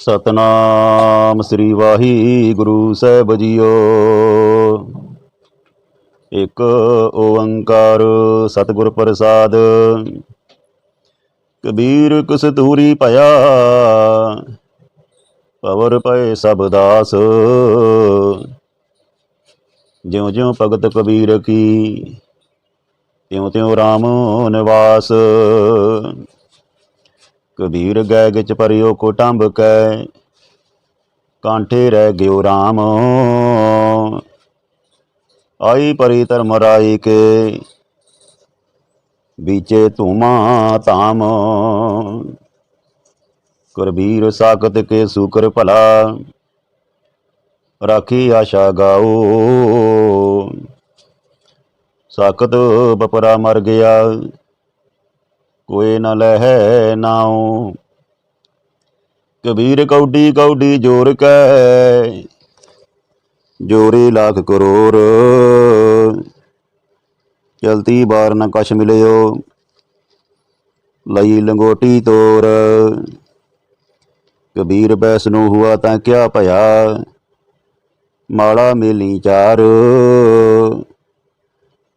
ਸਤਨਾਮ ਸ੍ਰੀ ਵਾਹਿਗੁਰੂ ਸਾਹਿਬ ਜੀਓ। ਇੱਕ ਓੰਕਾਰ ਸਤਿਗੁਰ ਪ੍ਰਸਾਦ, ਕਬੀਰ ਕਸਤੂਰੀ ਭਇਆ, ਪਵਰ ਪਏ ਸਭ ਦਾਸ। ਜਿਉ ਜਿਉ ਭਗਤ ਕਬੀਰ ਕੀ ਤਿਉ ਤਿਉ RAM ਨਿਵਾਸ। ਕਬੀਰ ਗੈ ਗਿਚ ਪਰਿਓ ਕੁਟੰਬ ਕੈ, ਕਾਂਠੇ ਰਹਿ ਗਿਓ RAM ਆਈ ਪਰੀ ਧਰਮ ਰਾਈ ਕੇ ਵਿਚੇ ਧੂਮਾ ਤਾਮ ਕਰਬੀਰ ਸਾਖਤ ਕੇ ਸੁਕਰ ਭਲਾ, ਰਾਖੀ ਆਸ਼ਾ ਗਾਓ। ਸਾਖਤ ਬਪਰਾ ਮਰ ਗਿਆ ਕੋਏ ਨ ਲਹਿ ਨਾਉ। ਕਬੀਰ ਕੌਡੀ ਕੌਡੀ ਜੋਰ ਕੈ, ਜੋਰੇ ਲੱਖ ਕਰੋੜ ਚਲਤੀ ਬਾਰ ਨ ਕਛ ਮਿਲਿਓ, ਲਈ ਲੰਗੋਟੀ ਤੋਰ। ਕਬੀਰ ਬੈਸ ਨੂੰ ਹੁਆ ਤਾਂ ਕਿਆ ਭਇਆ, ਮਾਲਾ ਮੇਲੀ ਚਾਰ।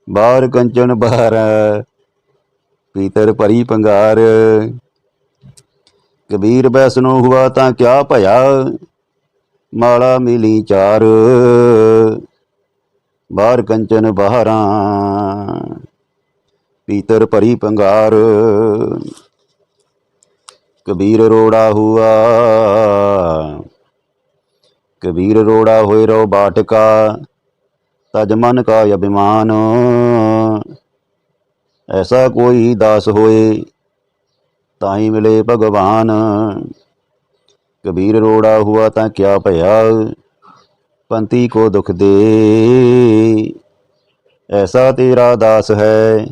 ਬਾਹਰ ਕੰਚਨ ਬਾਹਰ ਪੀਤਰ ਭਰੀ ਪੰਗਾਰ। ਕਬੀਰ ਬੈਸਨੋ ਹੁਆ ਤਾਂ ਕਿਆ ਭਇਆ? ਮਾਲਾ ਮਿਲੀ ਚਾਰ। ਬਾਹਰ ਕੰਚਨ ਬਾਹਰਾਂ। ਪੀਤਰ ਭਰੀ ਪੰਗਾਰ। ਕਬੀਰ ਰੋੜਾ ਹੁਆ। ਕਬੀਰ ਰੋੜਾ ਹੋਏ ਰੋ ਬਾਟਕਾ। ਤਜ ਮਨ ਕਾ ਅਭਿਮਾਨ। ਐਸਾ ਕੋਈ ਦਾਸ ਹੋਏ ਤਾਂ ਹੀ ਮਿਲੇ ਭਗਵਾਨ। ਕਬੀਰ ਰੋੜਾ ਹੁਆ ਤਾਂ ਕਿਆ ਭਇਆ ਪੰਤੀ ਕੋ ਦੁਖ ਦੇ। ਐਸਾ ਤੇਰਾ ਦਾਸ ਹੈ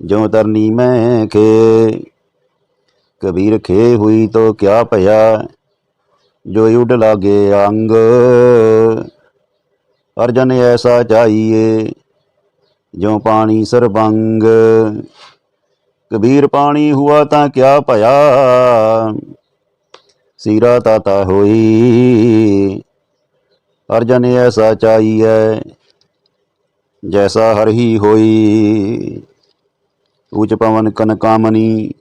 ਜੋ ਤਰਨੀ ਮੈਂ ਖੇ। ਕਬੀਰ ਖੇ ਹੋਈ ਤੋ ਕਿਆ ਭਇਆ, ਜੋ ਉਡ ਲਾਗੇ ਅੰਗ। ਅਰਜਨ ਐਸਾ ਚਾਹੀਏ ਜੋ ਪਾਣੀ ਸਰਬੰਗ, ਕਬੀਰ ਪਾਣੀ ਹੁਆ ਤਾਂ ਕਿਆ ਭਇਆ? ਸੀਰਾ ਤਾਤਾ ਹੋਈ, ਅਰਜਨ ਐਸਾ ਚਾਹੀਐ, ਜੈਸਾ ਹਰ ਹੀ ਹੋਈ। ਉਚ ਪਵਨ ਕਨ ਕਾਮਨੀ,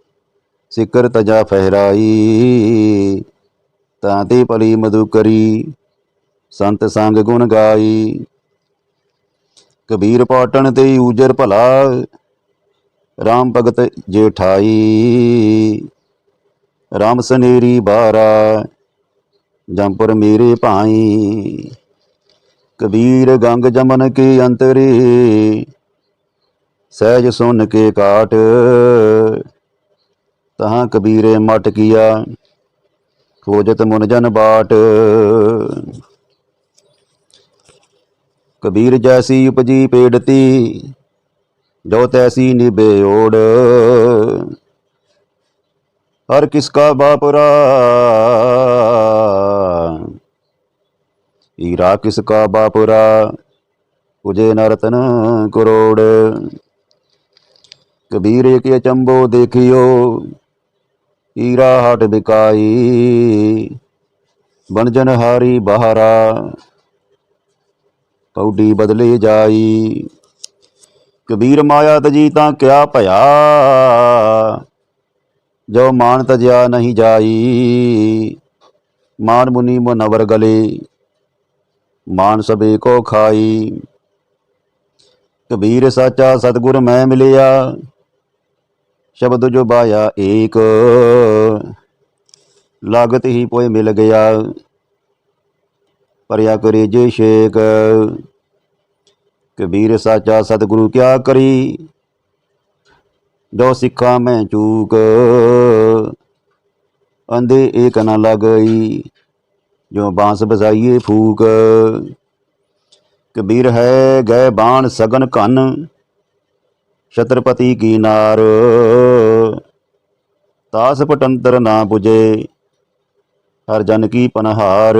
ਸਿਕਰ ਤਜਾ ਫਹਿਰਾਈ। ਤਾਂ ਤੇ ਪਲੀ ਮਧੂ ਕਰੀ ਸੰਤ ਸੰਗ ਗੁਣ ਗਾਈ। ਕਬੀਰ ਪਾਟਣ ਤੇ ਊਜਰ ਭਲਾ। RAM ਭਗਤ ਜੇਠਾਈ। RAM ਸਨੇਰੀ ਬਾਰਾ, ਜੰਪੁਰ ਮੇਰੇ ਭਾਈ। ਕਬੀਰ ਗੰਗ ਜਮਨ ਕੇ ਅੰਤਰੇ, ਸਹਿਜ ਸੁਨ ਕੇ ਕਾਟ। ਤਹਾਂ ਕਬੀਰੇ ਮਟ ਕੀਆ, ਖੋਜਤ ਮੁਨ ਜਨ ਬਾਟ। ਕਬੀਰ ਜੈਸੀ ਉਪਜੀ ਪੇੜਤੀ, ਜੋ ਤੈਸੀ ਨਿਬੇ ਓੜ। ਹਰ ਕਿਸ ਕਾ ਬਾਪਰਾ ਹੀਰਾ ਕਿਸ ਕਾ ਬਾਪਰਾ ਉਜੇ ਨਰਤਨ ਕਰੋੜ। ਕਬੀਰ ਕੇ ਅਚੰਬੋ ਦੇਖਿਓ ਹੀਰਾ ਹਟ ਬਿਕਾਈ ਬਣਜਨ ਹਾਰੀ ਬਹਾਰਾ। ਕੌਡੀ ਬਦਲੇ ਜਾਈ। ਕਬੀਰ ਮਾਇਆ ਤਜੀ ਤਾਂ ਕਿਆ ਭਇਆ। ਜੋ ਮਾਨ ਤਜਿਆ ਨਹੀਂ ਜਾਈ। ਮਾਨ ਮੁਨੀ ਮਨਵਰ ਗਲੇ। ਮਾਨ ਸਭੇ ਕੋ ਖਾਈ। ਕਬੀਰ ਸਾਚਾ ਸਤਗੁਰ ਮੈਂ ਮਿਲਿਆ। ਸ਼ਬਦ ਜੋ ਬਾਇਆ ਏਕ। ਲਾਗਤ ਹੀ ਪੋਏ ਮਿਲ ਗਿਆ। ਪਰਿਆ ਕਰੇ ਜੇ ਸ਼ੇਕ ਕਬੀਰ ਸਾਚਾ ਸਤਿਗੁਰੂ ਕਿਆ ਕਰੀ? ਜੋ ਸਿੱਖਾ ਮੈਂ ਚੂਕ। ਅੰਦੇ ਏਕ ਨ ਲਗਈ ਜੋ ਬਾਂਸ ਬਜਾਈਏ ਫੂਕ। ਕਬੀਰ ਹੈ ਗਏ ਬਾਣ ਸਗਨ ਕੰਨ ਛਤਰਪਤੀ ਕੀ ਨਾਰ। ਤਾਸ ਪਟੰਤਰ ਨਾ ਪੁਜੇ, ਹਰ ਜਨ ਕੀ ਪਨਹਾਰ।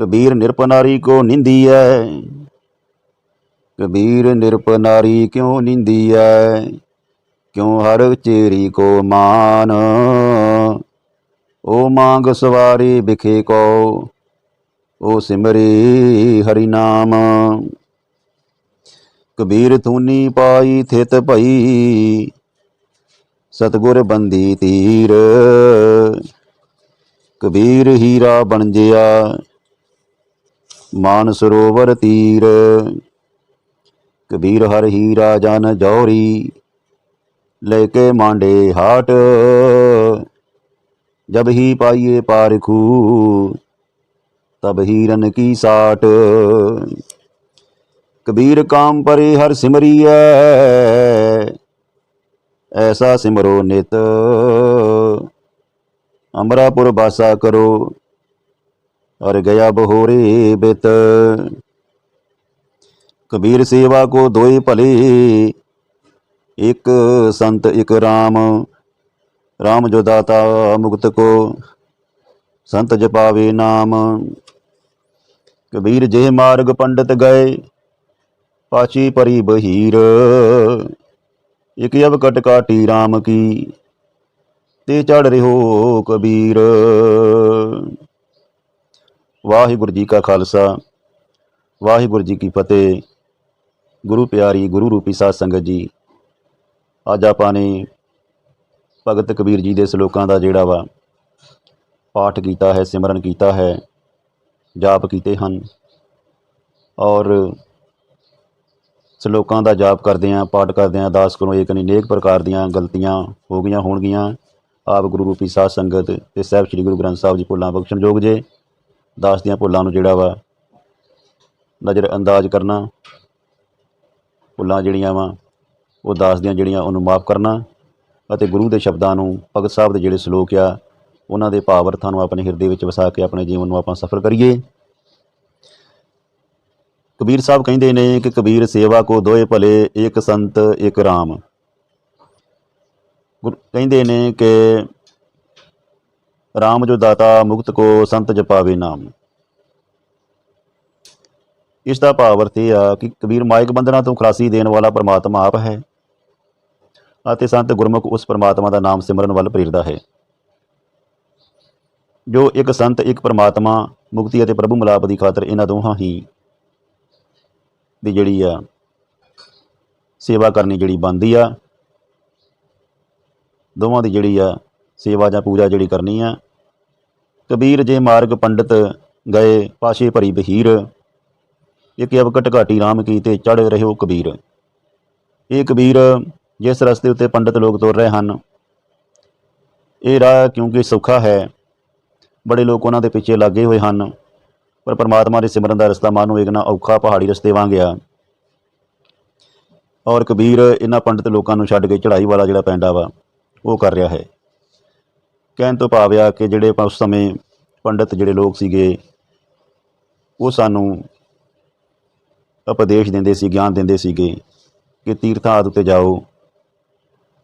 ਕਬੀਰ ਨਿਰਪਨਾਰੀ ਕੋ ਨਿੰਦੀਐ ਕਬੀਰ ਨਿਰਪਨਾਰੀ ਕਿਉ ਨਿੰਦੀਐ ਕਿਉ ਹਰ ਚੇਰੀ ਕੋ ਮਾਨ? ਓ ਮੰਗ ਸਵਾਰੀ ਵਿਖੇ ਕੋ ਓ ਸਿਮਰੀ ਹਰੀ ਨਾਮ। ਕਬੀਰ ਥੂਨੀ ਪਾਈ ਥਿਤ ਭਈ, ਸਤਗੁਰ ਬੰਦੀ ਤੀਰ। ਕਬੀਰ ਹੀਰਾ ਬਣ ਜਿਆ ਮਾਨ ਸਰੋਵਰ ਤੀਰ। ਕਬੀਰ ਹਰ ਹੀਰਾ ਜਨ ਜੌਰੀ, ਲੈ ਕੇ ਮਾਂਡੇ ਹਾਟ। ਜਬ ਹੀ ਪਾਈਏ ਪਾਰਖੂ ਤਬ ਹੀਰਨ ਕੀ ਸਾਟ। ਕਬੀਰ ਕਾਮ ਪਰੇ ਹਰ ਸਿਮਰੀਐ, ਐਸਾ ਸਿਮਰੋ ਨਿਤ। ਅਮਰਾਪੁਰ ਬਾਸਾ ਕਰੋ ਔਰ ਗਿਆ ਬਹੋਰੇ ਬਿਤ। ਕਬੀਰ ਸੇਵਾ ਕੋ ਦੋਏ ਭਲੇ, ਇੱਕ ਸੰਤ, ਇੱਕ ਰਾਮ। ਰਾਮ ਜੋ ਦਾਤਾ ਮੁਕਤ ਕੋ, ਸੰਤ ਜਪਾਵੇ ਨਾਮ। ਕਬੀਰ ਜੇ ਮਾਰਗ ਪੰਡਤ ਗਏ ਪਾਚੀ ਪਰੀ ਬਹੀਰ। ਇਕ ਅਬ ਕਟ ਕਾਟੀ RAM ਕੀ, ਤੇ ਚੜ ਰਿਹੋ ਕਬੀਰ। ਵਾਹਿਗੁਰੂ ਜੀ ਕਾ ਖਾਲਸਾ, ਵਾਹਿਗੁਰੂ ਜੀ ਕੀ ਫਤਿਹ। ਗੁਰੂ ਪਿਆਰੀ, ਗੁਰੂ ਰੂਪੀ ਸਾਧ ਸੰਗਤ ਜੀ, ਅੱਜ ਆਪਾਂ ਨੇ ਭਗਤ ਕਬੀਰ ਜੀ ਦੇ ਸ਼ਲੋਕਾਂ ਦਾ ਜਿਹੜਾ ਵਾ ਪਾਠ ਕੀਤਾ ਹੈ, ਸਿਮਰਨ ਕੀਤਾ ਹੈ, ਜਾਪ ਕੀਤੇ ਹਨ। ਔਰ ਸ਼ਲੋਕਾਂ ਦਾ ਜਾਪ ਕਰਦੇ ਆਂ ਪਾਠ ਕਰਦੇ ਆਂ ਦਾਸ ਕਰੋ ਇੱਕ ਨਹੀਂ ਨੇਕ ਪ੍ਰਕਾਰ ਦੀਆਂ ਗਲਤੀਆਂ ਹੋ ਗਈਆਂ ਹੋਣਗੀਆਂ। ਆਪ ਗੁਰੂ ਰੂਪੀ ਸਾਧ ਸੰਗਤ ਤੇ ਸਾਹਿਬ ਸ੍ਰੀ ਗੁਰੂ ਗ੍ਰੰਥ ਸਾਹਿਬ ਜੀ ਭੁੱਲਾਂ ਬਖਸ਼ਣਯੋਗ ਜੇ। ਦਾਸ ਦੀਆਂ ਭੁੱਲਾਂ ਨੂੰ ਜਿਹੜਾ ਵਾ, ਨਜ਼ਰ ਅੰਦਾਜ਼ ਕਰਨਾ, ਭੁੱਲਾਂ ਜਿਹੜੀਆਂ ਵਾ, ਉਹ ਦਾਸ ਦੀਆਂ ਜਿਹੜੀਆਂ ਉਹਨੂੰ ਮਾਫ ਕਰਨਾ ਅਤੇ ਗੁਰੂ ਦੇ ਸ਼ਬਦਾਂ ਨੂੰ ਭਗਤ ਸਾਹਿਬ ਦੇ ਜਿਹੜੇ ਸ਼ਲੋਕ ਆ, ਉਹਨਾਂ ਦੇ ਭਾਵ ਅਰਥਾਂ ਨੂੰ ਆਪਣੇ ਹਿਰਦੇ ਵਿੱਚ ਵਸਾ ਕੇ ਆਪਣੇ ਜੀਵਨ ਨੂੰ ਆਪਾਂ ਸਫ਼ਰ ਕਰੀਏ। ਕਬੀਰ ਸਾਹਿਬ ਕਹਿੰਦੇ ਨੇ ਕਿ ਕਬੀਰ ਸੇਵਾ ਕੋ ਦੋਏ ਭਲੇ ਇੱਕ ਸੰਤ ਇੱਕ RAM ਗੁਰ ਕਹਿੰਦੇ ਨੇ ਕਿ RAM ਜੋ ਦਾਤਾ ਮੁਕਤ ਕੋ ਸੰਤ ਜਪਾਵੇ ਨਾਮ। ਇਸ ਦਾ ਭਾਵ ਅਰਥ ਇਹ ਆ ਕਿ ਕਬੀਰ ਮਾਇਕ ਬੰਧਨਾਂ ਤੋਂ ਖਲਾਸੀ ਦੇਣ ਵਾਲਾ ਪਰਮਾਤਮਾ ਆਪ ਹੈ ਅਤੇ ਸੰਤ ਗੁਰਮੁਖ ਉਸ ਪਰਮਾਤਮਾ ਦਾ ਨਾਮ ਸਿਮਰਨ ਵੱਲ ਪ੍ਰੇਰਦਾ ਹੈ। ਜੋ ਇੱਕ ਸੰਤ, ਇੱਕ ਪਰਮਾਤਮਾ, ਮੁਕਤੀ ਅਤੇ ਪ੍ਰਭੂ ਮਿਲਾਪ ਦੀ ਖਾਤਰ ਇਹਨਾਂ ਦੋਹਾਂ ਹੀ ਦੀ ਜਿਹੜੀ ਆ ਸੇਵਾ ਕਰਨੀ ਜਿਹੜੀ ਬਣਦੀ ਆ, ਦੋਵਾਂ ਦੀ ਜਿਹੜੀ ਆ ਸੇਵਾ ਜਾਂ ਪੂਜਾ ਜਿਹੜੀ ਕਰਨੀ ਆ। ਕਬੀਰ ਜੇ ਮਾਰਗ ਪੰਡਤ ਗਏ, ਪਾਸ਼ੇ ਭਰੀ ਬਹੀਰ। ਇੱਕ ਅਵਕਟ ਘਾਟੀ ਰਾਮ ਕੀ ਤੇ ਚੜ ਰਹਿਓ ਕਬੀਰ। ਇਹ ਕਬੀਰ ਜਿਸ ਰਸਤੇ ਉੱਤੇ ਪੰਡਤ ਲੋਕ ਤੁਰ ਰਹੇ ਹਨ, ਇਹ ਰਾਹ ਕਿਉਂਕਿ ਸੌਖਾ ਹੈ। ਬੜੇ ਲੋਕ ਉਹਨਾਂ ਦੇ ਪਿੱਛੇ ਲੱਗੇ ਹੋਏ ਹਨ, ਪਰ ਪਰਮਾਤਮਾ ਦੇ ਸਿਮਰਨ ਦਾ ਰਸਤਾ ਮਾਨੋ ਇੱਕ ਨਾ ਔਖਾ ਪਹਾੜੀ ਰਸਤੇ ਵਾਂਗ ਆ। ਔਰ ਕਬੀਰ ਇਹਨਾਂ ਪੰਡਤ ਲੋਕਾਂ ਨੂੰ ਛੱਡ ਕੇ ਚੜ੍ਹਾਈ ਵਾਲਾ ਜਿਹੜਾ ਪੈਂਡਾ ਵਾ, ਉਹ ਕਰ ਰਿਹਾ ਹੈ। ਕਹਿਣ ਤੋਂ ਭਾਵ ਆ ਕਿ ਜਿਹੜੇ ਉਸ ਸਮੇਂ ਪੰਡਤ ਜਿਹੜੇ ਲੋਕ ਸੀਗੇ, ਉਹ ਸਾਨੂੰ ਉਪਦੇਸ਼ ਦਿੰਦੇ ਸੀ, ਗਿਆਨ ਦਿੰਦੇ ਸੀਗੇ ਕਿ ਤੀਰਥਾਂ ਆਦਿ 'ਤੇ ਜਾਓ।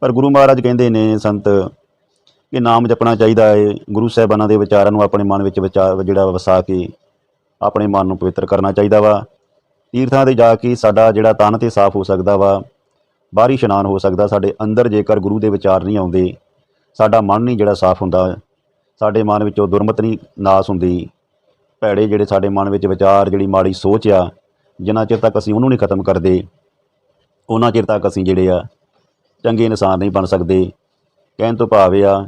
ਪਰ ਗੁਰੂ ਮਹਾਰਾਜ ਕਹਿੰਦੇ ਨੇ, ਸੰਤ, ਕਿ ਨਾਮ ਜਪਣਾ ਚਾਹੀਦਾ ਹੈ ਗੁਰੂ ਸਾਹਿਬਾਨਾਂ ਦੇ ਵਿਚਾਰਾਂ ਨੂੰ ਆਪਣੇ ਮਨ ਵਿੱਚ ਵਿਚਾਰ, ਜਿਹੜਾ ਵਸਾ ਕੇ ਆਪਣੇ ਮਨ ਨੂੰ ਪਵਿੱਤਰ ਕਰਨਾ ਚਾਹੀਦਾ ਵਾ। ਤੀਰਥਾਂ ਤੇ ਜਾ ਕੇ ਸਾਡਾ ਜਿਹੜਾ ਤਨ ਤੇ ਸਾਫ਼ ਹੋ ਸਕਦਾ ਵਾ, ਬਾਹਰੀ ਇਸ਼ਨਾਨ ਹੋ ਸਕਦਾ ਸਾਡੇ ਅੰਦਰ ਜੇਕਰ ਗੁਰੂ ਦੇ ਵਿਚਾਰ ਨਹੀਂ ਆਉਂਦੇ। ਸਾਡਾ ਮਨ ਨਹੀਂ ਜਿਹੜਾ ਸਾਫ਼ ਹੁੰਦਾ। ਸਾਡੇ ਮਨ ਵਿੱਚੋਂ ਦੁਰਮਤ ਨਹੀਂ, ਨਾਸ ਹੁੰਦੀ। ਭੈੜੇ ਜਿਹੜੇ ਸਾਡੇ ਮਨ ਵਿੱਚ ਵਿਚਾਰ, ਜਿਹੜੀ ਮਾੜੀ ਸੋਚ ਆ, ਜਿੰਨਾ ਚਿਰ ਤੱਕ ਅਸੀਂ ਉਹਨੂੰ ਨਹੀਂ ਖਤਮ ਕਰਦੇ, ਉਹਨਾਂ ਚਿਰ ਤੱਕ ਅਸੀਂ ਜਿਹੜੇ ਆ, ਚੰਗੇ ਇਨਸਾਨ ਨਹੀਂ ਬਣ ਸਕਦੇ। ਕਹਿਣ ਤੋਂ ਭਾਵ ਇਹ ਆ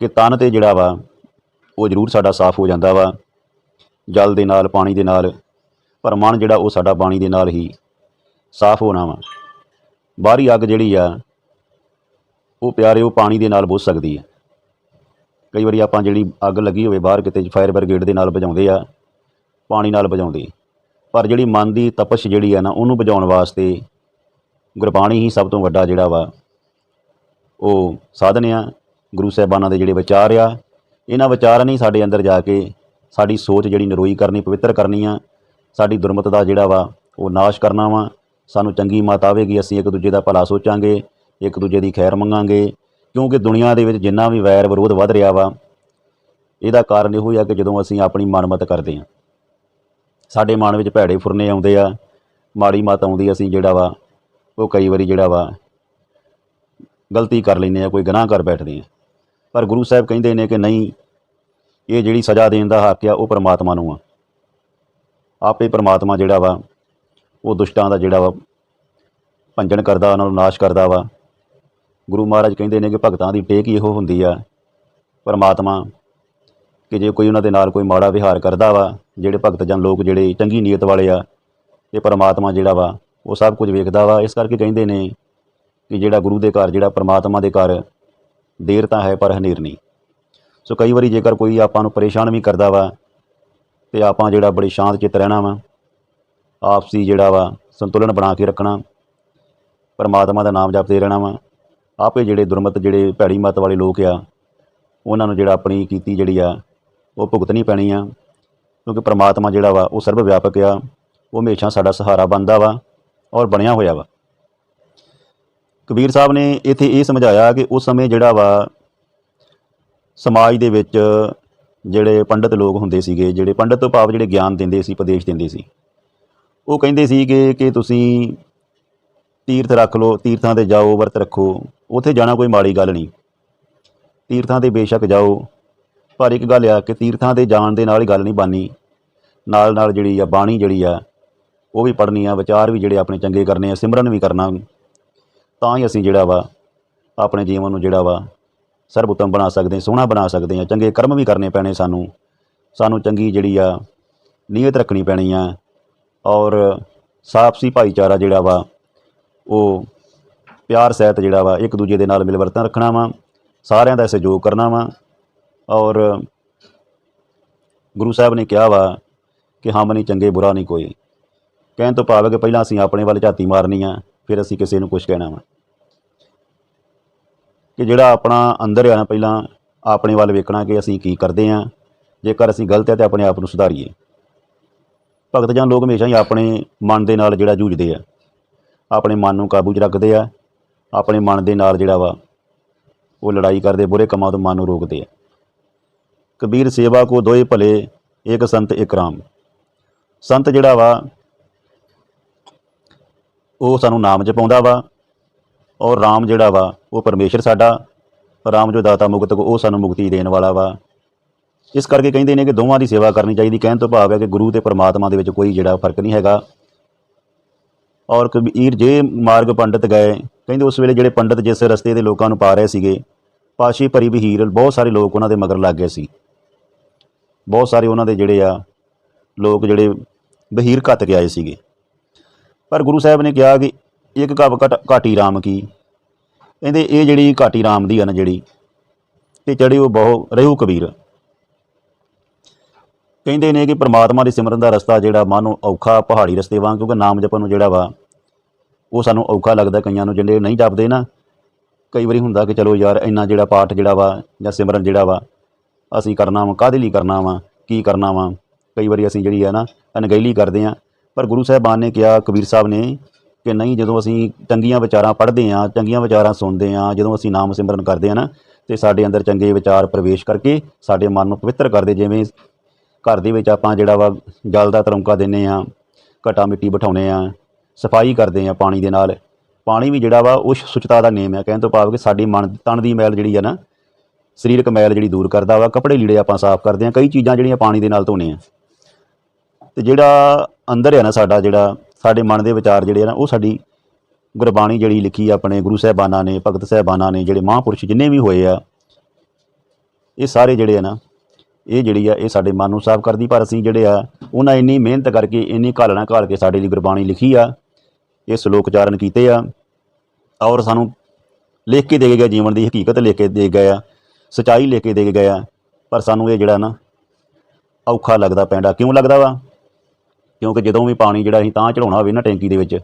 ਕਿ ਤਨ ਤੇ ਜਿਹੜਾ ਵਾ, ਉਹ ਜ਼ਰੂਰ ਸਾਡਾ ਸਾਫ਼ ਹੋ ਜਾਂਦਾ ਵਾ। ਜਲ ਦੇ ਨਾਲ, ਪਾਣੀ ਦੇ ਨਾਲ, ਪਰ ਮਨ ਜਿਹੜਾ ਉਹ ਸਾਡਾ ਪਾਣੀ ਦੇ ਨਾਲ ਹੀ ਸਾਫ਼ ਹੋਣਾ ਵਾ। ਬਾਹਰੀ ਅੱਗ ਜਿਹੜੀ ਆ ਉਹ ਪਿਆਰੇ, ਉਹ ਪਾਣੀ ਦੇ ਨਾਲ ਬੁਝ ਸਕਦੀ ਹੈ। ਕਈ ਵਾਰੀ ਆਪਾਂ ਜਿਹੜੀ ਅੱਗ ਲੱਗੀ ਹੋਵੇ ਬਾਹਰ ਕਿਤੇ, ਫਾਇਰ ਬ੍ਰਿਗੇਡ ਦੇ ਨਾਲ ਬੁਝਾਉਂਦੇ ਆ, ਪਾਣੀ ਨਾਲ ਬੁਝਾਉਂਦੇ। ਪਰ ਜਿਹੜੀ ਮਨ ਦੀ ਤਪਸ਼ ਜਿਹੜੀ ਆ ਨਾ, ਉਹਨੂੰ ਬੁਝਾਉਣ ਵਾਸਤੇ ਗੁਰਬਾਣੀ ਹੀ ਸਭ ਤੋਂ ਵੱਡਾ ਜਿਹੜਾ ਵਾ, ਉਹ ਸਾਧਨ ਆ। ਗੁਰੂ ਸਾਹਿਬਾਨਾਂ ਦੇ ਜਿਹੜੇ ਵਿਚਾਰ ਆ, ਇਹਨਾਂ ਵਿਚਾਰਾਂ ਨੇ ਸਾਡੇ ਅੰਦਰ ਜਾ ਕੇ ਸਾਡੀ ਸੋਚ ਜਿਹੜੀ ਨਰੋਈ ਕਰਨੀ, ਪਵਿੱਤਰ ਕਰਨੀ ਆ। ਸਾਡੀ ਦੁਰਮਤ ਦਾ ਜਿਹੜਾ ਵਾ, ਉਹ ਨਾਸ਼ ਕਰਨਾ ਵਾ। ਸਾਨੂੰ ਚੰਗੀ ਮਤ ਆਵੇਗੀ, ਅਸੀਂ ਇੱਕ ਦੂਜੇ ਦਾ ਭਲਾ ਸੋਚਾਂਗੇ। ਇੱਕ ਦੂਜੇ ਦੀ ਖੈਰ ਮੰਗਾਂਗੇ, ਕਿਉਂਕਿ ਦੁਨੀਆ ਦੇ ਵਿੱਚ ਜਿੰਨਾ ਵੀ ਵੈਰ ਵਿਰੋਧ ਵੱਧ ਰਿਹਾ ਵਾ, ਇਹਦਾ ਕਾਰਨ ਇਹੋ ਹੀ ਆ ਕਿ ਜਦੋਂ ਅਸੀਂ ਆਪਣੀ ਮਨਮਤ ਕਰਦੇ ਹਾਂ, ਸਾਡੇ ਮਨ ਵਿੱਚ ਭੈੜੇ ਫੁਰਨੇ ਆਉਂਦੇ ਆ, ਮਾੜੀ ਮਤ ਆਉਂਦੀ ਅਸੀਂ ਜਿਹੜਾ ਵਾ, ਉਹ ਕਈ ਵਾਰੀ ਜਿਹੜਾ ਵਾ, ਗਲਤੀ ਕਰ ਲੈਂਦੇ ਆ ਕੋਈ ਗੁਨਾਹ ਕਰ ਬੈਠਦੇ ਆ ਪਰ ਗੁਰੂ ਸਾਹਿਬ ਕਹਿੰਦੇ ਨੇ ਕਿ ਨਹੀਂ, ਇਹ ਜਿਹੜੀ ਸਜ਼ਾ ਦੇਣ ਦਾ ਹੱਕ ਆ, ਉਹ ਪਰਮਾਤਮਾ ਨੂੰ ਆ। ਆਪੇ ਪ੍ਰਮਾਤਮਾ ਜਿਹੜਾ ਵਾ, ਉਹ ਦੁਸ਼ਟਾਂ ਦਾ ਜਿਹੜਾ ਵਾ, ਭੰਜਨ ਕਰਦਾ, ਉਹਨਾਂ ਨੂੰ ਨਾਸ਼ ਕਰਦਾ ਵਾ। ਗੁਰੂ ਮਹਾਰਾਜ ਕਹਿੰਦੇ ਨੇ ਕਿ ਭਗਤਾਂ ਦੀ ਟੇਕ ਹੀ ਇਹੋ ਹੁੰਦੀ ਆ, ਪਰਮਾਤਮਾ, ਕਿ ਜੇ ਕੋਈ ਉਹਨਾਂ ਦੇ ਨਾਲ ਕੋਈ ਮਾੜਾ ਵਿਹਾਰ ਕਰਦਾ ਵਾ, ਜਿਹੜੇ ਭਗਤ ਜਨ ਲੋਕ ਜਿਹੜੇ ਚੰਗੀ ਨੀਅਤ ਵਾਲੇ ਆ, ਇਹ ਪਰਮਾਤਮਾ ਜਿਹੜਾ ਵਾ, ਉਹ ਸਭ ਕੁਝ ਵੇਖਦਾ ਵਾ। ਇਸ ਕਰਕੇ ਕਹਿੰਦੇ ਨੇ ਕਿ ਜਿਹੜਾ ਗੁਰੂ ਦੇ ਘਰ, ਜਿਹੜਾ ਪਰਮਾਤਮਾ ਦੇ ਘਰ, ਦੇਰ ਤਾਂ ਹੈ ਪਰ ਹਨੇਰ ਨਹੀਂ। ਸੋ ਕਈ ਵਾਰੀ ਜੇਕਰ ਕੋਈ ਆਪਾਂ ਨੂੰ ਪਰੇਸ਼ਾਨ ਵੀ ਕਰਦਾ ਵਾ, ਤੇ ਆਪਾਂ ਜਿਹੜਾ ਬੜੀ ਸ਼ਾਂਤ ਚਿੱਤ ਰਹਿਣਾ ਵਾ, ਆਪਸੀ ਜਿਹੜਾ ਵਾ ਸੰਤੁਲਨ ਬਣਾ ਕੇ ਰੱਖਣਾ, ਪਰਮਾਤਮਾ ਦਾ ਨਾਮ ਜਪਦੇ ਰਹਿਣਾ ਵਾ ਆਪੇ ਜਿਹੜੇ ਦੁਰਮਤ, ਜਿਹੜੇ ਭੈੜੀ ਮਤ ਵਾਲੇ ਲੋਕ ਆ, ਉਹਨਾਂ ਨੂੰ ਜਿਹੜਾ ਆਪਣੀ ਕੀਤੀ ਜਿਹੜੀ ਆ, ਉਹ ਭੁਗਤਣੀ ਪੈਣੀ ਆ। ਕਿਉਂਕਿ ਪ੍ਰਮਾਤਮਾ ਜਿਹੜਾ ਵਾ, ਉਹ ਸਰਵ ਵਿਆਪਕ ਆ। ਉਹ ਹਮੇਸ਼ਾ ਸਾਡਾ ਸਹਾਰਾ ਬਣਦਾ ਵਾ ਔਰ ਬਣਿਆ ਹੋਇਆ ਵਾ। ਕਬੀਰ ਸਾਹਿਬ ਨੇ ਇੱਥੇ ਇਹ ਸਮਝਾਇਆ ਕਿ ਉਸ ਸਮੇਂ ਜਿਹੜਾ ਵਾ, ਸਮਾਜ ਦੇ ਵਿੱਚ ਜਿਹੜੇ ਪੰਡਿਤ ਲੋਕ ਹੁੰਦੇ ਸੀਗੇ, ਜਿਹੜੇ ਪੰਡਿਤ ਤੋਂ ਭਾਵ ਜਿਹੜੇ ਗਿਆਨ ਦਿੰਦੇ ਸੀ, ਉਪਦੇਸ਼ ਦਿੰਦੇ ਸੀ, ਉਹ ਕਹਿੰਦੇ ਸੀ ਕਿ ਕਿ ਤੁਸੀਂ ਤੀਰਥ ਰੱਖ ਲਓ, ਤੀਰਥਾਂ ਤੇ ਜਾਓ, ਵਰਤ ਰੱਖੋ। ਉੱਥੇ ਜਾਣਾ ਕੋਈ ਮਾੜੀ ਗੱਲ ਨਹੀਂ। ਤੀਰਥਾਂ ਤੇ ਬੇਸ਼ੱਕ ਜਾਓ। ਪਰ ਇੱਕ ਗੱਲ ਆ ਕਿ ਤੀਰਥਾਂ ਤੇ ਜਾਣ ਦੇ ਨਾਲ ਹੀ ਗੱਲ ਨਹੀਂ ਬਾਨੀ ਨਾਲ ਨਾਲ ਜਿਹੜੀ ਆ ਬਾਣੀ ਜਿਹੜੀ ਆ, ਉਹ ਵੀ ਪੜ੍ਹਨੀ ਆ, ਵਿਚਾਰ ਵੀ ਜਿਹੜੇ ਆਪਣੇ ਚੰਗੇ ਕਰਨੇ ਆ, ਸਿਮਰਨ ਵੀ ਕਰਨਾ। ਤਾਂ ਹੀ ਅਸੀਂ ਜਿਹੜਾ ਵਾ, ਆਪਣੇ ਜੀਵਨ ਨੂੰ ਜਿਹੜਾ ਵਾ, ਸਰਬਉੱਤਮ ਬਣਾ ਸਕਦੇ, ਸੋਹਣਾ ਬਣਾ ਸਕਦੇ ਆ। ਚੰਗੇ ਕਰਮ ਵੀ ਕਰਨੇ ਪੈਣੇ ਸਾਨੂੰ। ਸਾਨੂੰ ਚੰਗੀ ਜਿਹੜੀ ਆ, ਨੀਅਤ ਰੱਖਣੀ ਪੈਣੀ ਆ। ਔਰ ਸਾਪਸੀ ਭਾਈਚਾਰਾ ਜਿਹੜਾ ਵਾ ਉਹ ਪਿਆਰ ਸਹਿਤ ਜਿਹੜਾ ਵਾ, ਇੱਕ ਦੂਜੇ ਦੇ ਨਾਲ ਮਿਲਵਰਤਨ ਰੱਖਣਾ ਵਾ, ਸਾਰਿਆਂ ਦਾ ਸਹਿਯੋਗ ਕਰਨਾ ਵਾ। ਔਰ ਗੁਰੂ ਸਾਹਿਬ ਨੇ ਕਿਹਾ ਵਾ ਕਿ ਹਮ ਨਹੀਂ ਚੰਗੇ, ਬੁਰਾ ਨਹੀਂ ਕੋਈ। ਕਹਿਣ ਤੋਂ ਭਾਵ ਹੈ ਕਿ ਪਹਿਲਾਂ ਅਸੀਂ ਆਪਣੇ ਵੱਲ ਝਾਤੀ ਮਾਰਨੀ ਆ, ਫਿਰ ਅਸੀਂ ਕਿਸੇ ਨੂੰ ਕੁਝ ਕਹਿਣਾ ਵਾ। ਕਿ ਜਿਹੜਾ ਆਪਣਾ ਅੰਦਰ ਆ ਨਾ ਪਹਿਲਾਂ ਆਪਣੇ ਵੱਲ ਵੇਖਣਾ ਕਿ ਅਸੀਂ ਕੀ ਕਰਦੇ ਆ, ਜੇਕਰ ਅਸੀਂ ਗਲਤ ਹੈ ਤੇ ਆਪਣੇ ਆਪ ਨੂੰ ਸੁਧਾਰੀਏ। ਭਗਤ ਜਨ ਲੋਕ ਹਮੇਸ਼ਾ ਹੀ ਆਪਣੇ ਮਨ ਦੇ ਨਾਲ ਜਿਹੜਾ ਜੂਝਦੇ ਆ। ਆਪਣੇ ਮਨ ਨੂੰ ਕਾਬੂ 'ਚ ਰੱਖਦੇ ਆ, ਆਪਣੇ ਮਨ ਦੇ ਨਾਲ ਜਿਹੜਾ ਵਾ, ਉਹ ਲੜਾਈ ਕਰਦੇ, ਬੁਰੇ ਕੰਮਾਂ ਤੋਂ ਮਨ ਨੂੰ ਰੋਕਦੇ ਆ। ਕਬੀਰ ਸੇਵਾ ਕੋ ਦੋਏ ਭਲੇ ਇੱਕ ਸੰਤ ਇੱਕ ਰਾਮ। ਸੰਤ ਜਿਹੜਾ ਵਾ, ਉਹ ਸਾਨੂੰ ਨਾਮ ਜਪਾਉਂਦਾ ਵਾ, ਔਰ ਰਾਮ ਜਿਹੜਾ ਵਾ, ਉਹ ਪਰਮੇਸ਼ਰ ਸਾਡਾ, ਰਾਮ ਜੋ ਦਾਤਾ ਮੁਕਤ ਕੋ, ਉਹ ਸਾਨੂੰ ਮੁਕਤੀ ਦੇਣ ਵਾਲਾ ਵਾ। ਇਸ ਕਰਕੇ ਕਹਿੰਦੇ ਨੇ ਕਿ ਦੋਵਾਂ ਦੀ ਸੇਵਾ ਕਰਨੀ ਚਾਹੀਦੀ, ਕਹਿਣ ਤੋਂ ਭਾਵ ਹੈ ਕਿ ਗੁਰੂ ਤੇ ਪਰਮਾਤਮਾ ਦੇ ਵਿੱਚ ਕੋਈ ਜਿਹੜਾ ਫ਼ਰਕ ਨਹੀਂ ਹੈਗਾ। ਔਰ ਕਬੀਰ ਜੇ ਮਾਰਗ ਪੰਡਤ ਗਏ, ਕਹਿੰਦੇ ਉਸ ਵੇਲੇ ਜਿਹੜੇ ਪੰਡਤ ਜਿਸ ਰਸਤੇ ਦੇ ਲੋਕਾਂ ਨੂੰ ਪਾ ਰਹੇ ਸੀਗੇ, ਪਾਸ਼ੀ ਭਰੀ ਬਹੀਰ, ਬਹੁਤ ਸਾਰੇ ਲੋਕ ਉਹਨਾਂ ਦੇ ਮਗਰ ਲੱਗ ਗਏ ਸੀ। ਬਹੁਤ ਸਾਰੇ ਉਹਨਾਂ ਦੇ ਜਿਹੜੇ ਆ, ਲੋਕ ਜਿਹੜੇ ਬਹੀਰ ਘੱਤ ਕੇ ਆਏ ਸੀਗੇ। ਪਰ ਗੁਰੂ ਸਾਹਿਬ ਨੇ ਕਿਹਾ ਕਿ ਇੱਕ ਕੱਪ ਘਟ- ਘਾਟੀ ਰਾਮ ਕੀ? ਕਹਿੰਦੇ ਇਹ ਜਿਹੜੀ ਘਾਟੀ ਰਾਮ ਦੀ ਆ ਨਾ ਜਿਹੜੀ, ਤੇ ਚੜੀ ਉਹ ਬਹੁ, ਰਹੂ ਕਬੀਰ। ਕਹਿੰਦੇ ਨੇ ਕਿ ਪ੍ਰਮਾਤਮਾ ਦੀ ਸਿਮਰਨ ਦਾ ਰਸਤਾ ਜਿਹੜਾ ਮਨ ਔਖਾ ਪਹਾੜੀ ਰਸਤੇ ਵਾਂਗ, ਕਿਉਂਕਿ ਨਾਮ ਜਪਣ ਨੂੰ ਜਿਹੜਾ ਵਾ, ਉਹ ਸਾਨੂੰ ਔਖਾ ਲੱਗਦਾ ਕਈਆਂ ਨੂੰ, ਜਿਹੜੇ ਨਹੀਂ ਜਪਦੇ ਨਾ, ਕਈ ਵਾਰੀ ਹੁੰਦਾ ਕਿ ਚਲੋ ਯਾਰ ਇੰਨਾ ਜਿਹੜਾ ਪਾਠ ਜਿਹੜਾ ਵਾ ਜਾਂ ਸਿਮਰਨ ਜਿਹੜਾ ਵਾ, ਅਸੀਂ ਕਰਨਾ ਵਾ, ਕਾਹਦੇ ਲਈ ਕਰਨਾ ਵਾ, ਕੀ ਕਰਨਾ ਵਾ, ਕਈ ਵਾਰੀ ਅਸੀਂ ਜਿਹੜੀ ਆ ਨਾ, ਅਣਗਹਿਲੀ ਕਰਦੇ ਆ ਪਰ ਗੁਰੂ ਸਾਹਿਬਾਨ ਨੇ ਕਿਹਾ, ਕਬੀਰ ਸਾਹਿਬ ਨੇ ਕਿ ਨਹੀਂ, ਜਦੋਂ ਅਸੀਂ ਚੰਗੀਆਂ ਵਿਚਾਰਾਂ ਪੜ੍ਹਦੇ ਆ ਚੰਗੀਆਂ ਵਿਚਾਰਾਂ ਸੁਣਦੇ ਆ ਜਦੋਂ ਅਸੀਂ ਨਾਮ ਸਿਮਰਨ ਕਰਦੇ ਆ ਨਾ, ਤੇ ਸਾਡੇ ਅੰਦਰ ਚੰਗੇ ਵਿਚਾਰ ਪ੍ਰਵੇਸ਼ ਕਰਕੇ ਸਾਡੇ ਮਨ ਨੂੰ ਪਵਿੱਤਰ ਕਰਦੇ, ਜਿਵੇਂ ਘਰ ਦੇ ਵਿੱਚ ਆਪਾਂ ਜਿਹੜਾ ਵਾ ਜਲ ਦਾ ਤਰੌਂਕਾ ਦਿੰਨੇ ਆ, ਘਟਾ ਮਿੱਟੀ ਬਿਠਾਉਨੇ ਆ, ਸਫ਼ਾਈ ਕਰਦੇ ਆ ਪਾਣੀ ਦੇ ਨਾਲ। ਪਾਣੀ ਵੀ ਜਿਹੜਾ ਵਾ ਉਹ ਸੁਚਤਾ ਦਾ ਨੇਮ ਹੈ ਕਹਿਣ ਤੋਂ ਭਾਵ ਕਿ ਸਾਡੀ ਮਨ, ਤਨ ਦੀ ਮੈਲ ਜਿਹੜੀ ਆ ਨਾ, ਸਰੀਰਕ ਮੈਲ ਜਿਹੜੀ ਦੂਰ ਕਰਦਾ ਵਾ, ਕੱਪੜੇ ਲੀੜੇ ਆਪਾਂ ਸਾਫ਼ ਕਰਦੇ ਆ, ਕਈ ਚੀਜ਼ਾਂ ਜਿਹੜੀਆਂ ਪਾਣੀ ਦੇ ਨਾਲ ਧੋਨੇ ਆ। ਤੇ ਜਿਹੜਾ ਅੰਦਰ ਹੈ ਨਾ ਸਾਡਾ ਜਿਹੜਾ, ਸਾਡੇ ਮਨ ਦੇ ਵਿਚਾਰ ਜਿਹੜੇ ਆ ਨਾ, ਉਹ ਸਾਡੀ ਗੁਰਬਾਣੀ ਜਿਹੜੀ ਲਿਖੀ ਆ ਆਪਣੇ ਗੁਰੂ ਸਾਹਿਬਾਨਾਂ ਨੇ, ਭਗਤ ਸਾਹਿਬਾਨਾਂ ਨੇ, ਜਿਹੜੇ ਮਹਾਂਪੁਰਸ਼ ਜਿੰਨੇ ਵੀ ਹੋਏ ਆ, ਇਹ ਸਾਰੇ ਜਿਹੜੇ ਆ ਨਾ ਇਹ ਜਿਹੜੀ ਆ, ਇਹ ਸਾਡੇ ਮਨ ਨੂੰ ਸਾਫ਼ ਕਰਦੀ, ਪਰ ਅਸੀਂ ਜਿਹੜੇ ਆ, ਉਹਨਾਂ ਇੰਨੀ ਮਿਹਨਤ ਕਰਕੇ, ਇੰਨੀ ਘਾਲਣਾ ਘਾਲ ਕੇ ਸਾਡੇ ਲਈ ਗੁਰਬਾਣੀ ਲਿਖੀ ਆ, ਇਹ ਸ਼ਲੋਕ ਉਚਾਰਨ ਕੀਤੇ ਆ, ਔਰ ਸਾਨੂੰ ਲਿਖ ਕੇ ਦੇ ਗਿਆ ਜੀਵਨ ਦੀ ਹਕੀਕਤ ਲਿਖ ਕੇ ਦੇ ਗਏ ਆ, ਸਚਾਈ ਲਿਖ ਕੇ ਦੇ ਕੇ ਗਏ ਆ, ਪਰ ਸਾਨੂੰ ਇਹ ਜਿਹੜਾ ਨਾ ਔਖਾ ਲੱਗਦਾ, ਪੈਂਦਾ ਕਿਉਂ ਲੱਗਦਾ ਵਾ? ਕਿਉਂਕਿ ਜਦੋਂ ਵੀ ਪਾਣੀ ਜਿਹੜਾ ਅਸੀਂ ਤਾਂ ਚੜਾਉਣਾ ਹੋਵੇ ਨਾ ਟੈਂਕੀ ਦੇ ਵਿੱਚ,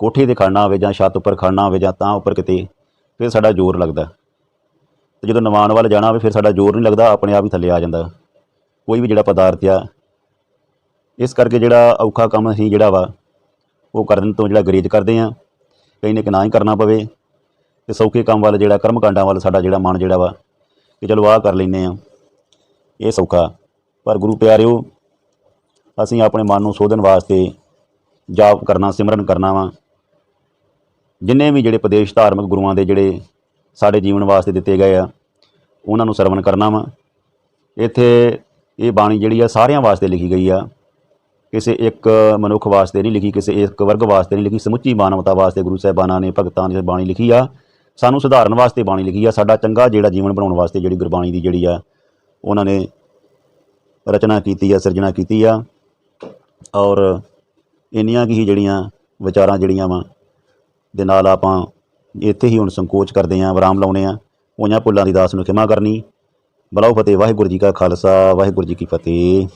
ਕੋਠੇ ਤੇ ਖੜਨਾ ਹੋਵੇ ਜਾਂ ਛੱਤ ਉੱਪਰ ਖੜਨਾ ਹੋਵੇ ਜਾਂ ਤਾਂ ਉੱਪਰ ਕਿਤੇ, ਫਿਰ ਸਾਡਾ ਜ਼ੋਰ ਲੱਗਦਾ। ਤੇ ਜਦੋਂ ਨਵਾਨ ਵੱਲ ਜਾਣਾ ਹੋਵੇ, ਫਿਰ ਸਾਡਾ ਜ਼ੋਰ ਨਹੀਂ ਲੱਗਦਾ, ਆਪਣੇ ਆਪ ਹੀ ਥੱਲੇ ਆ ਜਾਂਦਾ। ਕੋਈ ਵੀ ਜਿਹੜਾ ਪਦਾਰਥ ਆ, ਇਸ ਕਰਕੇ ਜਿਹੜਾ ਔਖਾ ਕੰਮ ਅਸੀਂ ਜਿਹੜਾ ਵਾ, ਉਹ ਕਰਨ ਤੋਂ ਜਿਹੜਾ ਗਰੇਜ ਕਰਦੇ ਆ, ਕਈ ਨੇ ਕਿ ਨਾ ਹੀ ਕਰਨਾ ਪਵੇ, ਤੇ ਸੌਖੇ ਕੰਮ ਵੱਲ ਜਿਹੜਾ ਕਰਮ ਕਾਂਡਾਂ ਵੱਲ ਸਾਡਾ ਜਿਹੜਾ ਮਨ ਜਿਹੜਾ ਵਾ, ਕਿ ਚਲੋ ਆਹ ਕਰ ਲੈਨੇ ਆ। ਇਹ ਸੌਖਾ। ਪਰ ਗੁਰੂ ਪਿਆਰਿਓ, ਅਸੀਂ ਆਪਣੇ ਮਨ ਨੂੰ ਸੋਧਣ ਵਾਸਤੇ ਜਾਪ ਕਰਨਾ, ਸਿਮਰਨ ਕਰਨਾ ਵਾ। ਜਿੰਨੇ ਵੀ ਜਿਹੜੇ ਉਪਦੇਸ਼ ਧਾਰਮਿਕ ਗੁਰੂਆਂ ਦੇ ਜਿਹੜੇ ਸਾਡੇ ਜੀਵਨ ਵਾਸਤੇ ਦਿੱਤੇ ਗਏ ਆ। ਉਹਨਾਂ ਨੂੰ ਸਰਵਣ ਕਰਨਾ ਵਾ। ਇੱਥੇ ਇਹ ਬਾਣੀ ਜਿਹੜੀ ਆ ਸਾਰਿਆਂ ਵਾਸਤੇ ਲਿਖੀ ਗਈ ਆ। ਕਿਸੇ ਇੱਕ ਮਨੁੱਖ ਵਾਸਤੇ ਨਹੀਂ ਲਿਖੀ, ਕਿਸੇ ਇੱਕ ਵਰਗ ਵਾਸਤੇ ਨਹੀਂ ਲਿਖੀ, ਸਮੁੱਚੀ ਮਾਨਵਤਾ ਵਾਸਤੇ ਗੁਰੂ ਸਾਹਿਬਾਨਾਂ ਨੇ, ਭਗਤਾਂ ਨੇ ਬਾਣੀ ਲਿਖੀ ਆ। ਸਾਨੂੰ ਸੁਧਾਰਨ ਵਾਸਤੇ ਬਾਣੀ ਲਿਖੀ ਆ। ਸਾਡਾ ਚੰਗਾ ਜਿਹੜਾ ਜੀਵਨ ਬਣਾਉਣ ਵਾਸਤੇ ਜਿਹੜੀ ਗੁਰਬਾਣੀ ਦੀ ਜਿਹੜੀ ਆ, ਉਹਨਾਂ ਨੇ ਰਚਨਾ ਕੀਤੀ ਆ, ਸਿਰਜਣਾ ਕੀਤੀ ਆ। ਔਰ ਇੰਨੀਆਂ ਕੀ ਜਿਹੜੀਆਂ ਵਿਚਾਰਾਂ ਜਿਹੜੀਆਂ ਵਾ, ਦੇ ਨਾਲ ਆਪਾਂ ਇੱਥੇ ਹੀ ਹੁਣ ਸੰਕੋਚ ਕਰਦੇ ਆਂ ਵਿਰਾਮ ਲਾਉਨੇ ਆ ਹੋਈਆਂ ਭੁੱਲਾਂ ਦੀ ਦਾਸ ਨੂੰ ਖਿਮਾ ਕਰਨੀ। ਬਲਾਉ ਫਤਿਹ, ਵਾਹਿਗੁਰੂ ਜੀ ਕਾ ਖਾਲਸਾ, ਵਾਹਿਗੁਰੂ ਜੀ ਕੀ ਫਤਿਹ।